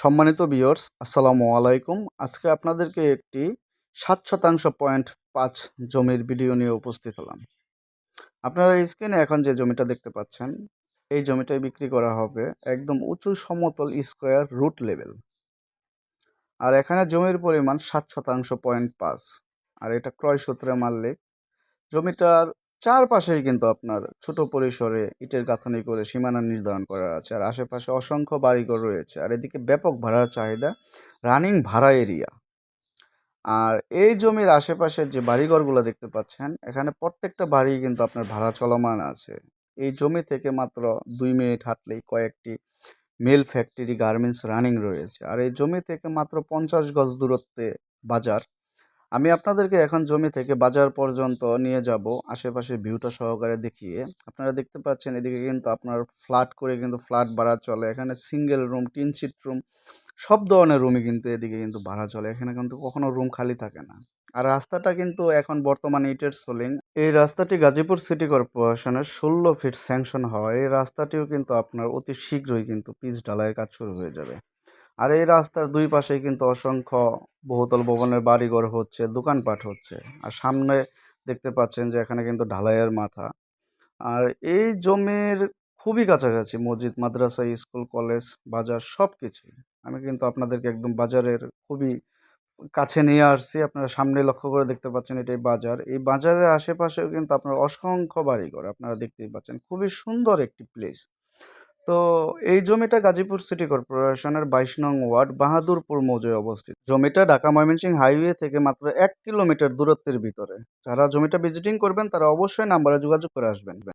সম্মানিত বিয়র্স আসসালামু আলাইকুম। আজকে আপনাদেরকে একটি সাত শতাংশ পয়েন্ট পাঁচ জমির ভিডিও নিয়ে উপস্থিত হলাম। আপনারা স্ক্রিনে এখন যে জমিটা দেখতে পাচ্ছেন, এই জমিটাই বিক্রি করা হবে একদম উঁচু সমতল স্কোয়ার রুট লেভেল আর এখানে জমির পরিমাণ সাত শতাংশ পয়েন্ট পাঁচ। আর এটা ক্রয় সূত্রে মারলে জমিটার চারপাশেই কিন্তু আপনার ছোট পরিসরে ইটের গাঁথনি করে সীমানা নির্ধারণ করা আছে। আর আশেপাশে অসংখ্য বাড়িঘর রয়েছে। আর এদিকে ব্যাপক ভাড়ার চাহিদা রানিং ভাড়া এরিয়া। আর এই জমির আশেপাশের যে বাড়িঘরগুলো দেখতে পাচ্ছেন, এখানে প্রত্যেকটা বাড়ি কিন্তু আপনার ভাড়া চলমান আছে। এই জমি থেকে মাত্র দুই মিনিট হাঁটলেই কয়েকটি মিল ফ্যাক্টরি গার্মেন্টস রানিং রয়েছে। আর এই জমি থেকে মাত্র পঞ্চাশ গজ দূরত্বে বাজার আমি আপনাদেরকে এখন জমি থেকে বাজার পর্যন্ত নিয়ে যাব। আশেপাশে ভিউটা সহকারে দেখিয়ে। আপনারা দেখতে পাচ্ছেন এদিকে কিন্তু আপনার ফ্ল্যাট করে কিন্তু ফ্ল্যাট ভাড়া চলে। এখানে single room tin seat room সব ধরনের রুমই কিন্তু এদিকে কিন্তু ভাড়া চলে। এখানে কিন্তু কখনো রুম খালি থাকে না। আর রাস্তাটা কিন্তু এখন বর্তমানে ইটের সোলিং। এই রাস্তাটি গাজীপুর সিটি কর্পোরেশনের ষোলো ফিট স্যাংশন হওয়া। এই রাস্তাটিও কিন্তু আপনার অতি শীঘ্রই কিন্তু পিচ ঢালাইয়ের কাজ শুরু হয়ে যাবে। আর এই রাস্তার দুই পাশে কিন্তু অসংখ্য বহুতল ভবনের বাড়িঘর হচ্ছে, দোকানপাট হচ্ছে। আর সামনে দেখতে পাচ্ছেন যে এখানে কিন্তু ঢালাইয়ের মাথা। আর এই জমির খুবই কাছাকাছি, মসজিদ, মাদ্রাসা, স্কুল, কলেজ, বাজার সব কিছুই আমি কিন্তু আপনাদেরকে একদম বাজারের খুবই কাছে নিয়ে আসছি। আপনারা সামনে লক্ষ্য করে দেখতে পাচ্ছেন এটাই বাজার। এই বাজারের আশেপাশেও কিন্তু আপনার অসংখ্য বাড়িঘর, আপনারা দেখতেই পাচ্ছেন। খুবই সুন্দর একটি প্লেস তো এই জমিটা গাজীপুর সিটি কর্পোরেশনের বাইশ নং ওয়ার্ড বাহাদুরপুর মৌজায় অবস্থিত। জমিটা ঢাকা ময়মনসিংহ হাইওয়ে থেকে মাত্র এক কিলোমিটার দূরত্বের ভিতরে। যারা জমিটা ভিজিটিং করবেন তারা অবশ্যই নাম্বারে যোগাযোগ করে আসবেন।